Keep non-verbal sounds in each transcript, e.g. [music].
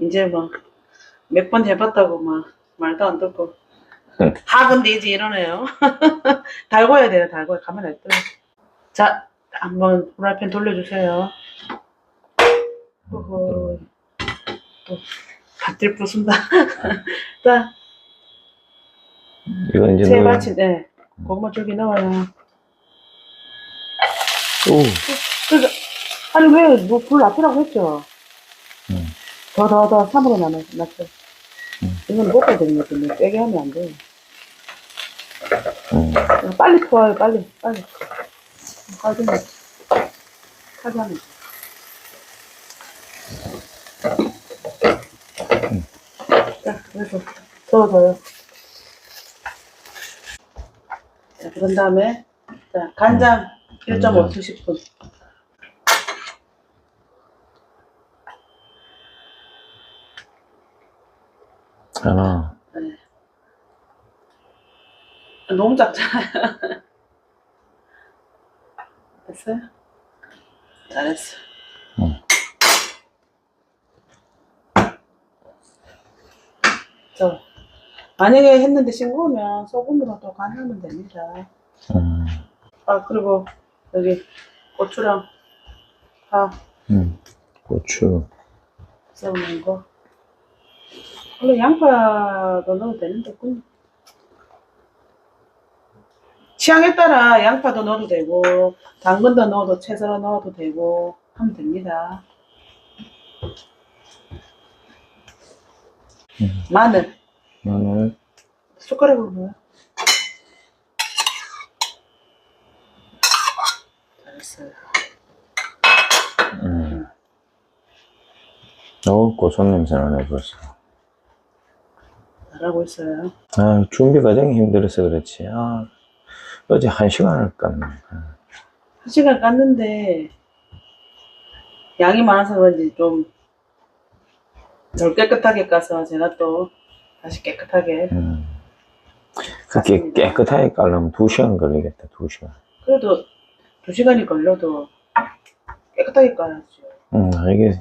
이제 뭐몇번 해봤다고 막 말도 안 듣고 응. 하건 되지 이러네요. [laughs] 달궈야 돼요. 달궈야 가만히 안 떠요. 자 한번 프라이팬 돌려주세요. 오호 또 밭을 부순다. [laughs] 자 이거 이제 세 넣어요. 바치 네 고구마 줄기 넣어요. 오, 그래서 아니 왜뭐불 앞이라고 했죠? 응. 더더더 3으로 나눠 놨죠. 응. 이건 볶아야 되는 거거든요. 빼게 하면 안 돼요. 음. 빨리 토와요, 빨리, 빨리. 하지마. 하지마. 자, 그래서 저어줘요. 자, 그런 다음에, 자, 간장 1.5 티스푼. 하나, 너무 작잖아요. [laughs] 됐어요? 잘했어. 응. 저, 만약에 했는데 싱거우면 소금으로 또 간하면 됩니다. 음, 아, 그리고 여기 고추랑 파 음, 고추, 썰어놓은 거. 원래 양파도 넣어도 되는데, 그 취향에 따라 양파도 넣어도 되고, 당근도 넣어도 채썰어 넣어도 되고, 하면 됩니다. 음. 마늘, 마늘, 숟가락으로 넣어요. 잘했어요. 음. 어, 고소한 냄새 나네, 벌써. 잘하고 있어요. 아, 준비 과정이 힘들어서 그렇지. 아, 어제 한 시간을 깠네. 한 시간 깠는데 양이 많아서 그런지 좀 덜 깨끗하게 까서 제가 또 다시 깨끗하게 음. 그렇게 맞습니다. 깨끗하게 깔려면 두 시간 걸리겠다, 두 시간. 그래도 두 시간이 걸려도 깨끗하게 까야죠. 음, 아, 이게,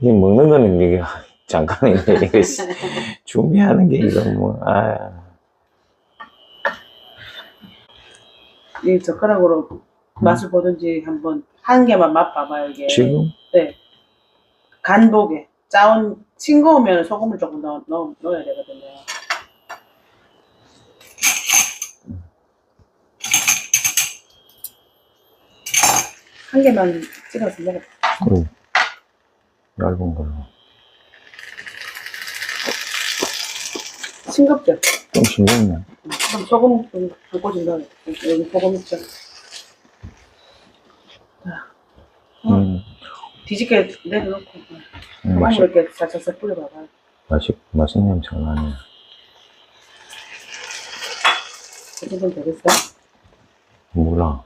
이게 먹는 거는 이게 잠깐인데, [laughs] 이거 준비하는 게 이거 뭐, 아, 이 젓가락으로 맛을 보든지 한번 한 개만 맛봐봐요 이게. 지금? 네. 간보게 짜온 싱거우면 소금을 조금 넣어, 넣어 넣어야 되거든요. 한 개만 찍어서 먹어. 음, 얇은 걸로. 싱겁죠? 좀 싱겁네. 그럼 소금 좀한 꼬집 넣어요. 여기 소금 있죠? 음, 뒤집게 내려놓고 음, 소금을 맛있, 이렇게 살짝 뿌려봐봐요. 맛있, 맛있는 냄새가 나네. 이 정도 되겠어요? 몰라.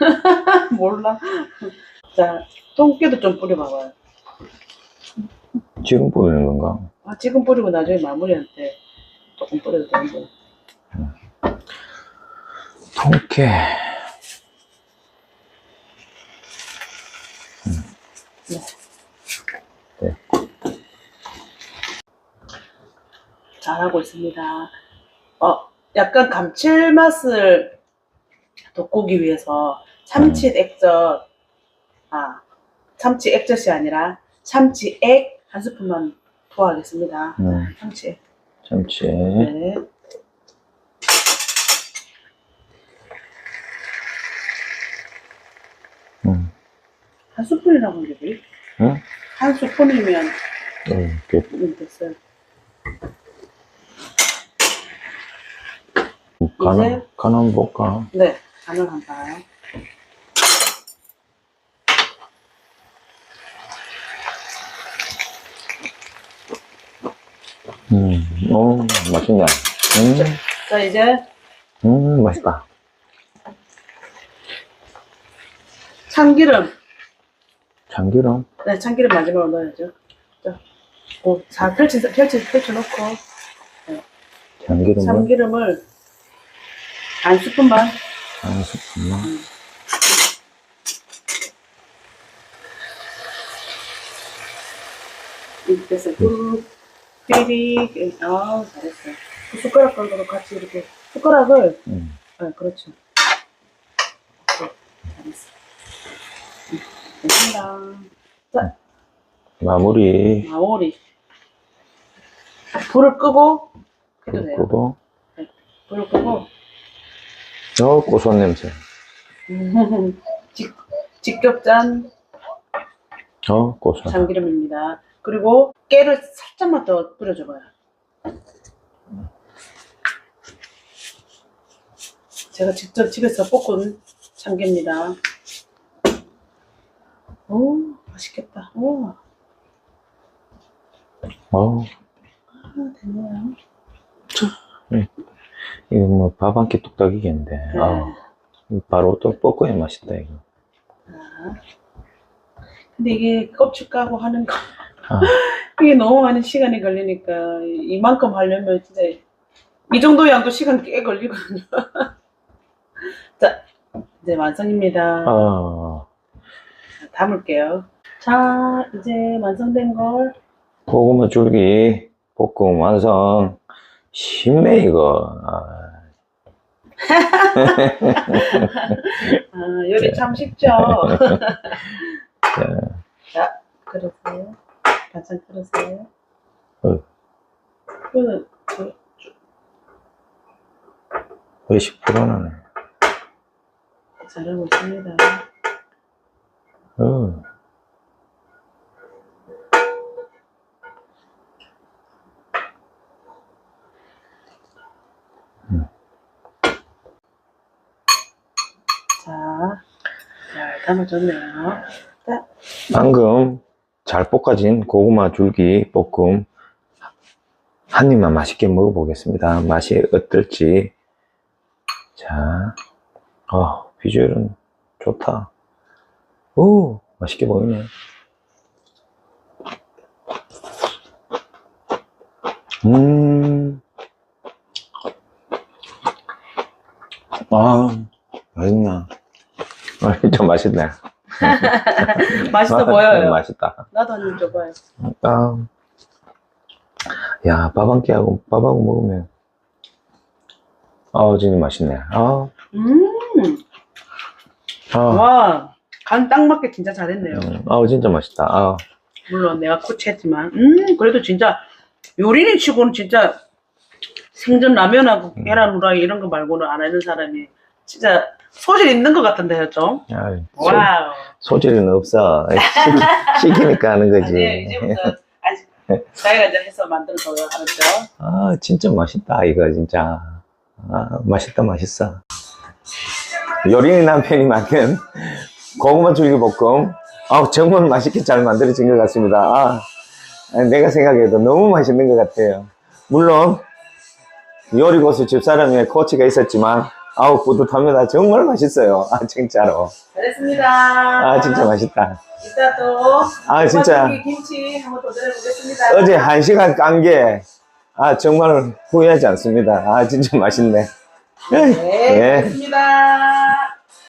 [laughs] 몰라. 자, 통깨도 좀 뿌려봐봐요. 지금 뿌리는 건가? 아, 지금 뿌리고 나중에 마무리할 때 조금 뿌려도 되는데. 통깨. 잘하고 있습니다. 어, 약간 감칠맛을 돋구기 위해서 참치 액젓, 아, 참치 액젓이 아니라 참치 액 한 스푼만 더하겠습니다. 음, 참치 액. 참치. 네. 음, 한게 돼? 응? 한 스푼이면 음, 이렇게 음, 됐어요. 간을, 간을 볼까? 네, 간을 한번 봐요. 음, 오, 맛있네. 음, 자, 이제 음, 맛있다. 참기름. 참기름. 네, 참기름 마지막으로 넣어야죠. 자, 오, 자, 펼치, 펼치, 펼쳐놓고, 참기름을 참기름을 반 스푼만, 한 스푼만. 이렇게 됐어요. 꾹, 삐리, 아 잘했어. 그 숟가락 걸고 같이 이렇게 숟가락을, 음. 아 그렇죠. 네, 잘했어. 음, 됐습니다. 마무리. 마무리. 불을 끄고 해도 돼요. 그리고, 불을 끄고 어, 고소한 냄새. [laughs] 직, 직접 짠 어, 고소한. 참기름입니다. 그리고 깨를 살짝만 더 뿌려줘봐요. 제가 직접 집에서 볶은 참기입니다. 오, 맛있겠다. 오, 어, 아, 됐네요. 이거 뭐 밥 한 끼 뚝딱이겠는데. 네. 아, 바로 또 볶아야 맛있다, 이거. 자. 근데 이게 껍질 까고 하는 거, 아, 이게 너무 많은 시간이 걸리니까, 이만큼 하려면 진짜, 이 정도 양도 시간 꽤 걸리거든요. [laughs] 자, 이제 완성입니다. 아, 자, 담을게요. 자, 이제 완성된 걸, 고구마 줄기 볶음 완성. 쉽네, 이거. 아, [laughs] 아, 요리 참 쉽죠? [laughs] 자, 자, 그러세요. 반찬 그러세요. 어. 그거는, 저, 거의 10%나네. 잘하고 있습니다. 어. 자, 잘 담아줬네요. 자, 방금 잘 볶아진 고구마 줄기 볶음 한 입만 맛있게 먹어보겠습니다. 맛이 어떨지. 자, 어, 비주얼은 좋다. 오, 맛있게 보이네. 음, 아, 맛있나? [laughs] 아, 진짜 맛있네. [laughs] 맛있어 아, [laughs] 보여요. 맛있다. 나도 한 입 줘봐요. 아, 야, 밥 한 끼하고, 밥하고 먹으면, 아, 진짜 맛있네. 아, 음, 아, 와, 간 딱 맞게 진짜 잘했네요. 음, 아, 진짜 맛있다. 아, 물론 내가 코치했지만, 음, 그래도 진짜 요리는 치고는 진짜 생전 라면하고 계란 후라이 이런 거 말고는 안 하는 사람이 진짜 소질 있는 것 같은데요, 좀? 아 소, 와우. 소질은 없어. 시, [laughs] 시키니까 하는 거지. 아니, 이제부터 아직 저희가 [laughs] 이제 해서 만들어서 알았죠? 아, 진짜 맛있다, 이거, 진짜. 아, 맛있다, 맛있어. 요리 남편이 만든 고구마 줄기 볶음. 아, 정말 맛있게 잘 만들어진 것 같습니다. 아, 내가 생각해도 너무 맛있는 것 같아요. 물론, 요리 고수 집사람의 코치가 있었지만, 아우, 뿌듯합니다. 정말 맛있어요. 아, 진짜로. 잘했습니다. 아, 진짜 맛있다. 이따 또 아, 진짜. 김치 한번 도전해 보겠습니다. 어제 한 시간 깐 게, 아, 정말 후회하지 않습니다. 아, 진짜 맛있네. 네, 예. 고맙습니다.